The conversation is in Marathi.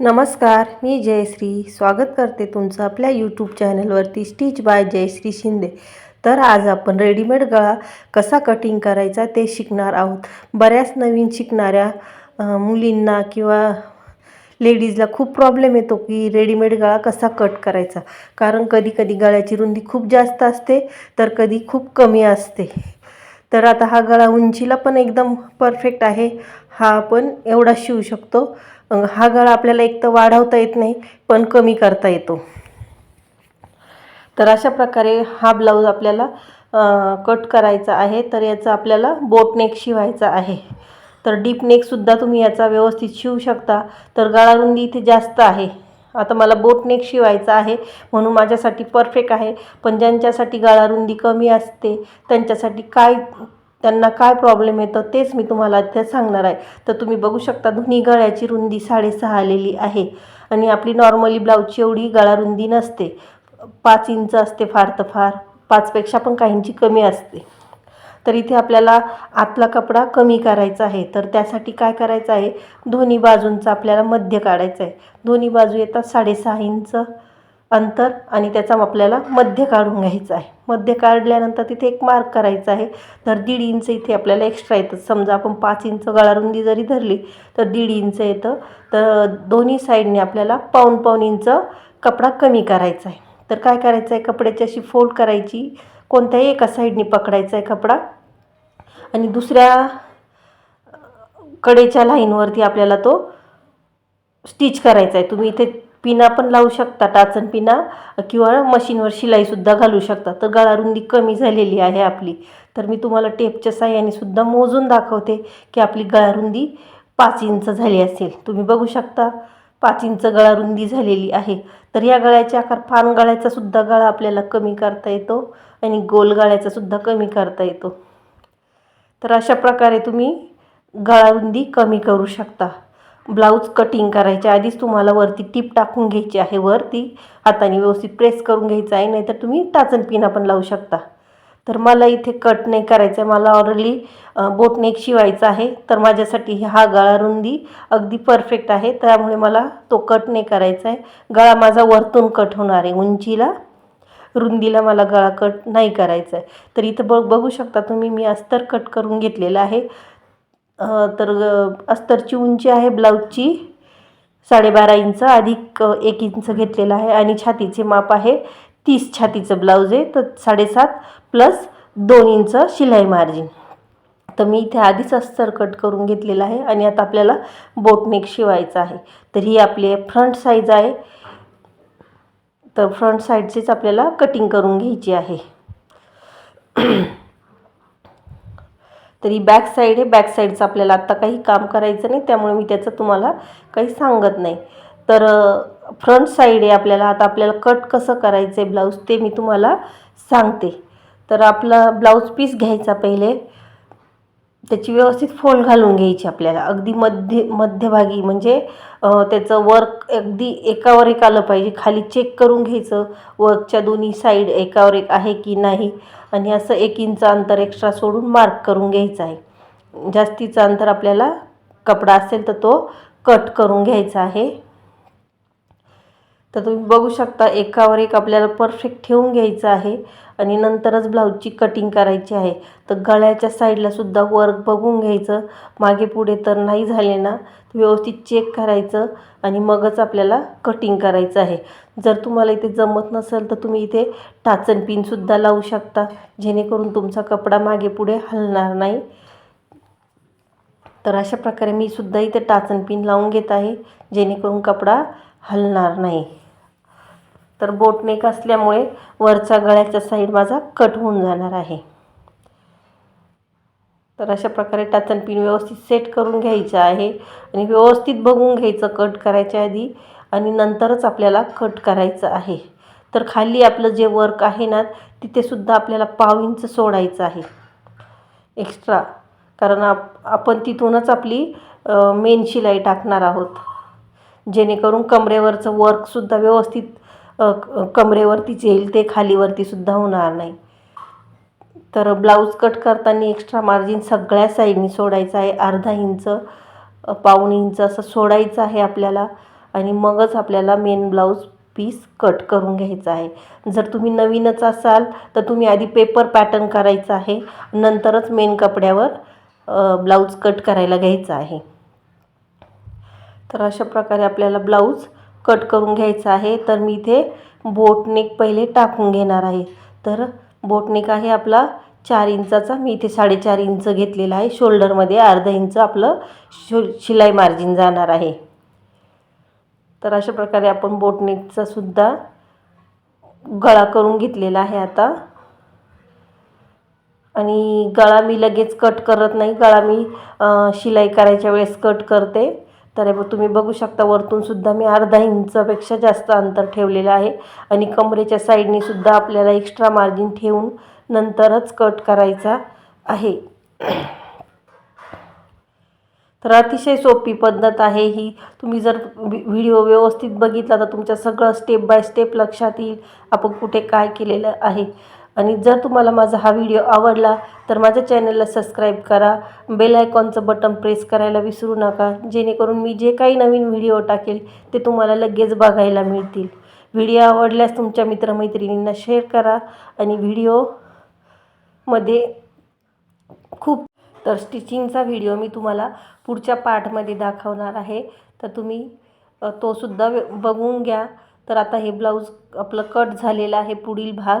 नमस्कार मी जयश्री. स्वागत करते तुमचं आपल्या यूट्यूब चॅनलवरती स्टिच बाय जयश्री शिंदे. तर आज आपण रेडीमेड गळा कसा कटिंग करायचा ते शिकणार आहोत. बऱ्याच नवीन शिकणाऱ्या मुलींना किंवा लेडीजला खूप प्रॉब्लेम येतो की रेडीमेड गळा कसा कट करायचा. कारण कधी कधी गळ्याची रुंदी खूप जास्त असते तर कधी खूप कमी असते. तर आता हा गळा उंचीला पण एकदम परफेक्ट आहे. हा आपण एवढा शिवू शकतो. हा गळा आपल्याला एक तर वाढवता येत नाही पण कमी करता येतो. तर अशा प्रकारे हा ब्लाऊज आपल्याला कट करायचा आहे तर याचा आपल्याला बोटनेक शिवायचा आहे. तर डीप नेकसुद्धा तुम्ही याचा व्यवस्थित शिवू शकता. तर गळा रुंदी इथे जास्त आहे. आता मला बोटनेक शिवायचा आहे म्हणून माझ्यासाठी परफेक्ट आहे. पण ज्यांच्यासाठी गळा रुंदी कमी असते त्यांच्यासाठी काय त्यांना काय प्रॉब्लेम येतं तेच मी तुम्हाला ते सांगणार आहे. तर तुम्ही बघू शकता दोन्ही गळ्याची रुंदी साडेसहा आलेली आहे. आणि आपली नॉर्मली ब्लाऊजची एवढी गळा रुंदी नसते. पाच इंच असते फार तर फार. पाचपेक्षा पण काहींची कमी असते. तर इथे आपल्याला आतला कपडा कमी करायचा आहे. तर त्यासाठी काय करायचं आहे? दोन्ही बाजूंचा आपल्याला मध्य काढायचं आहे. दोन्ही बाजू येतात साडेसहा इंच. अंतर आणि त्याचा आपल्याला मध्य काढून घ्यायचं आहे. मध्य काढल्यानंतर तिथे एक मार्क करायचा आहे. तर दीड इंच इथे आपल्याला एक्स्ट्रा येतं. समजा आपण पाच इंच गळारुंदी जरी धरली तर दीड इंच येतं. तर दोन्ही साईडने आपल्याला पाऊन पाऊन इंच कपडा कमी करायचा आहे. तर काय करायचं आहे? कपड्याची अशी फोल्ड करायची. कोणत्याही एका साईडने पकडायचा आहे कपडा. आणि दुसऱ्या कडेच्या लाईनवरती आपल्याला तो स्टिच करायचा आहे. तुम्ही इथे पिना पण लावू शकता टाचन पिना किंवा मशीनवर शिलाईसुद्धा घालू शकता तर गळारुंदी कमी झालेली आहे आपली. तर मी तुम्हाला टेपच्या साह्याने सुद्धा मोजून दाखवते की आपली गळारुंदी पाच इंच झाली असेल. तुम्ही बघू शकता पाच इंच गळारुंदी झालेली आहे. तर या गळ्याच्या आकार पान गळ्याचा सुद्धा गळा आपल्याला कमी करता येतो आणि गोल गळ्याचा सुद्धा कमी करता येतो. तर अशा प्रकारे तुम्ही गळारुंदी कमी करू शकता. ब्लाऊज कटिंग करायच्या आधीच तुम्हाला वरती टीप टाकून घ्यायची आहे. वरती हाताने व्यवस्थित प्रेस करून घ्यायचं आहे नाहीतर तुम्ही टाचन पिना पण लावू शकता. तर मला इथे कट नाही करायचं आहे मला ऑर्डरली बोटनेक शिवायचा आहे. तर माझ्यासाठी हा गळा रुंदी अगदी परफेक्ट आहे. त्यामुळे मला तो कट नाही करायचा आहे गळा माझा वरतून कट होणार आहे. उंचीला रुंदीला मला गळा कट नाही करायचा आहे तर इथं बघ बघू शकता तुम्ही मी अस्तर कट करून घेतलेलं आहे. तर अस्तरची उंची आहे ब्लाऊजची साडेबारा इंच अधिक एक इंच घेतलेलं आहे आणि छातीचे माप आहे तीस छातीचं ब्लाऊज आहे. तर साडेसात प्लस दोन इंच शिलाई मार्जिन. तर मी इथे आधीच अस्तर कट करून घेतलेलं आहे आणि आता आपल्याला बोटनेक शिवायचं आहे. तर ही आपली फ्रंट साईज आहे. तर फ्रंट साईडचीच आपल्याला कटिंग करून घ्यायची आहे. तर ही बॅक साईड आहे बॅक साईडचं आपल्याला आत्ता काही काम करायचं नाही. त्यामुळे मी त्याचं तुम्हाला काही सांगत नाही. तर फ्रंट साईड आहे आपल्याला. आता आपल्याला कट कसं करायचं आहे ब्लाऊज ते मी तुम्हाला सांगते. तर आपला ब्लाऊज पीस घ्यायचा पहिले. त्याची व्यवस्थित फोल्ड घालून घ्यायची आपल्याला. अगदी मध्य मध्यभागी म्हणजे त्याचं वर्क अगदी एकावर एक आलं पाहिजे. खाली चेक करून घ्यायचं वर्कच्या दोन्ही साईड एकावर एक आहे की नाही. आणि असं एक इंच अंतर एक्स्ट्रा सोडून मार्क करून घ्यायचं आहे. जास्तीचं अंतर आपल्याला कपडा असेल तर तो कट करून घ्यायचा आहे. तर तुम्ही बघू शकता एकावर एक आपल्याला परफेक्ट ठेवून घ्यायचं आहे आणि नंतरच ब्लाऊजची कटिंग करायची आहे. तर गळ्याच्या साईडला सुद्धा वर्क बघून घ्यायचं. मागे पुढे तर नाही झाले ना व्यवस्थित चेक करायचं आणि मगच आपल्याला कटिंग करायचं आहे. जर तुम्हाला इथे जमत नसेल तर तुम्ही इथे टाचन पिनसुद्धा लावू शकता जेणेकरून तुमचा कपडा मागे पुढे हलणार नाही. तर अशा प्रकारे मी सुद्धा इथे टाचन पिन लावून घेत आहे जेणेकरून कपडा हलणार नाही. तर बोटनेक असल्यामुळे वरचा गळ्याचा साईड माझा कट होऊन जाणार आहे. तर अशा प्रकारे टाचन पिन व्यवस्थित सेट करून घ्यायचं आहे आणि व्यवस्थित बघून घ्यायचं कट करायच्या आधी आणि नंतरच आपल्याला कट करायचं आहे. तर खाली आपलं जे वर्क आहे ना तिथेसुद्धा आपल्याला पाव इंच सोडायचं आहे. एक्स्ट्रा कारण आप आपण तिथूनच आपली मेन शिलाई टाकणार आहोत. जेणेकरून कमरेवरचं वर्कसुद्धा व्यवस्थित कमरेवरतीच येईल ते खालीवरतीसुद्धा होणार नाही. तर ब्लाऊज कट करताना एक्स्ट्रा मार्जिन सगळ्या साईडनी सोडायचं आहे. अर्धा इंच पाऊण इंच असं सोडायचं आहे आपल्याला. आणि मगच आपल्याला मेन ब्लाऊज पीस कट करून घ्यायचा आहे. जर तुम्ही नवीनच असाल तर तुम्ही आधी पेपर पॅटर्न करायचं आहे. नंतरच मेन कपड्यावर ब्लाऊज कट करायला घ्यायचा आहे. तर अशा प्रकारे आपल्याला ब्लाऊज कट करून घ्यायचा आहे. तर मी इथे बोटनेक पहिले टाकून घेणार आहे. तर बोटनेक आहे आपला चार इंचाचा. मी इथे साडेचार इंच घेतलेला आहे. शोल्डरमध्ये अर्धा इंच आपलं शो शिलाई मार्जिन जाणार आहे. तर अशा प्रकारे आपण बोटनेकचा सुद्धा गळा करून घेतलेला आहे आता. आणि गळा मी लगेच कट करत नाही. गळा मी शिलाई करायच्या वेळेस कट करते. तर तुम्ही बघू शकता वरतूनसुद्धा मी अर्धा इंचापेक्षा जास्त अंतर ठेवलेलं आहे. आणि कमरेच्या साईडनेसुद्धा आपल्याला एक्स्ट्रा मार्जिन ठेवून नंतरच कट करायचा आहे. तर अतिशय सोपी पद्धत आहे ही. तुम्ही जर व्हिडिओ व्यवस्थित बघितला तर तुमच्या सगळं स्टेप बाय स्टेप लक्षात येईल आपण कुठे काय केलेलं आहे. आणि जर तुम्हाला माझा हा व्हिडिओ आवडला तर माझ्या चॅनलला सबस्क्राईब करा. बेल आयकॉनचं बटन प्रेस करायला विसरू नका. जेणेकरून मी जे काही नवीन व्हिडिओ टाकेल ते तुम्हाला लगेच बघायला मिळतील. व्हिडिओ आवडल्यास तुमच्या मित्रमैत्रिणींना शेअर करा आणि व्हिडिओमध्ये खूप तर स्टिचिंगचा व्हिडिओ मी तुम्हाला पुढच्या पार्टमध्ये दाखवणार आहे. तर तुम्ही तोसुद्धा तो सुद्धा बघून घ्या. तर आता हे ब्लाऊज आपलं कट झालेलं आहे पुढील भाग.